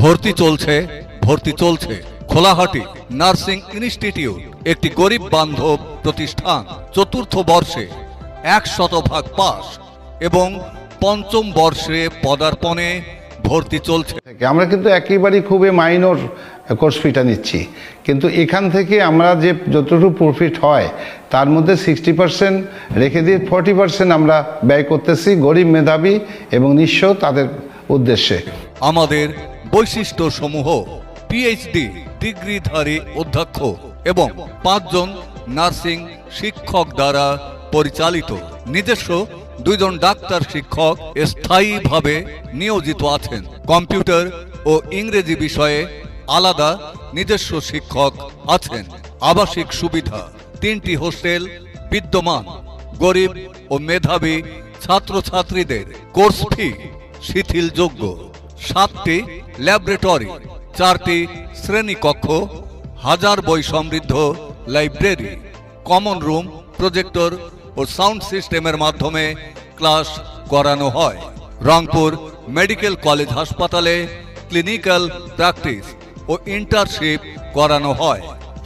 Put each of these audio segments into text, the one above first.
ভর্তি চলছে ভর্তি চলছে খোলাহাটি নার্সিং ইনস্টিটিউট একটি গরিব বান্ধব প্রতিষ্ঠান চতুর্থ বর্ষে এক শতভাগ পাস এবং পঞ্চম বর্ষে পদার্পণে ভর্তি চলছে। আমরা কিন্তু একেবারেই খুবই মাইনর কোর্স ফিটা নিচ্ছি। কিন্তু এখান থেকে আমরা যে যতটুকু প্রফিট হয় তার মধ্যে সিক্সটি পার্সেন্ট রেখে দিয়ে ফর্টি পার্সেন্ট আমরা ব্যয় করতেছি গরিব মেধাবী এবং নিঃস্ব তাদের উদ্দেশ্যে। আমাদের বৈশিষ্ট্য সমূহ পিএইচডি ডিগ্রিধারী অধ্যক্ষ এবং পাঁচজন নার্সিং শিক্ষক দ্বারা পরিচালিত। নিজস্ব দুইজন ডাক্তার শিক্ষক স্থায়ীভাবে নিয়োজিত আছেন। কম্পিউটার ও ইংরেজি বিষয়ে আলাদা নিজস্ব শিক্ষক আছেন। আবাসিক সুবিধা, তিনটি হোস্টেল বিদ্যমান। গরিব ও মেধাবী ছাত্রছাত্রীদের কোর্স ফি শিথিলযোগ্য। সাতটি ল্যাবরেটরি, চারটি শ্রেণীকক্ষ, হাজার বই সমৃদ্ধ লাইব্রেরি, কমন রুম, প্রজেক্টর ও সাউন্ড সিস্টেমের মাধ্যমে ক্লাস করানো হয়। রংপুর মেডিকেল কলেজ হাসপাতালে ক্লিনিক্যাল প্র্যাকটিস ও ইন্টার্নশিপ করানো হয়।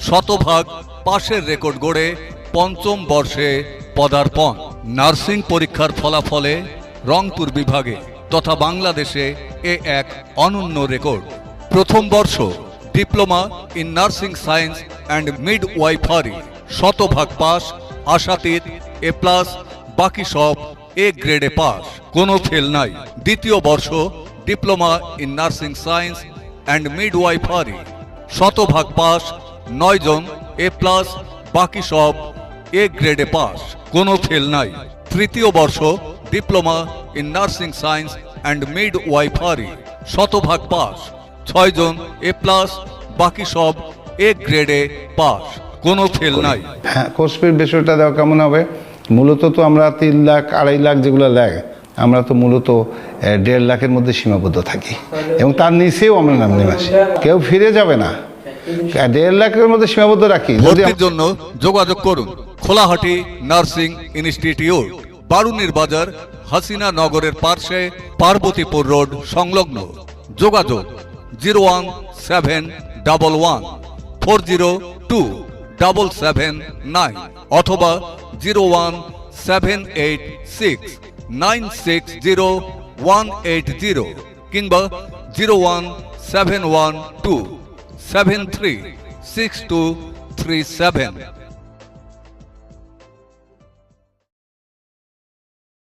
শতভাগ পাশের রেকর্ড গড়ে পঞ্চম বর্ষে পদার্পণ। নার্সিং পরীক্ষার ফলাফলে রংপুর বিভাগে তথা বাংলাদেশে এ এক অনন্য রেকর্ড। প্রথম বর্ষ diploma in nursing science and midwifery শতভাগ পাস, আশাতীত, এ প্লাস, বাকি সব এ গ্রেডে পাস। কোনো ফেল নাই। দ্বিতীয় বর্ষ diploma in nursing science and midwifery শতভাগ পাস, নয় জন, এ প্লাস, বাকি সব এ গ্রেডে পাস। কোনো ফেল নাই। তৃতীয় বর্ষ diploma in nursing science and midwifery শতভাগ পাস ছয় জন এ প্লাস বাকি সব এ গ্রেডে পাস কোনো ফেল নাই। হ্যাঁ কোর্স ফির বিষয়টা দেওয়া কেমন হবে? মূলত তো আমরা তিন লাখ আড়াই লাখ যেগুলো লাগে আমরা তো মূলত দেড় লাখের মধ্যে সীমাবদ্ধ থাকি। এবং তার নিচেও আমরা নাম নেমে আসি কেউ ফিরে যাবে না। দেড় লাখের মধ্যে সীমাবদ্ধ রাখি। ভর্তির জন্য যোগাযোগ করুন। খোলাহাটি নার্সিং ইনস্টিটিউট বারুনির বাজার হাসিনা নগরের পার্শ্বে পার্বতীপুর রোড সংলগ্ন। যোগাযোগ zero one seven double one four zero two double seven nine অথবা zero one seven eight six nine six zero one eight zero কিংবা zero one seven one two seven three six two three seven.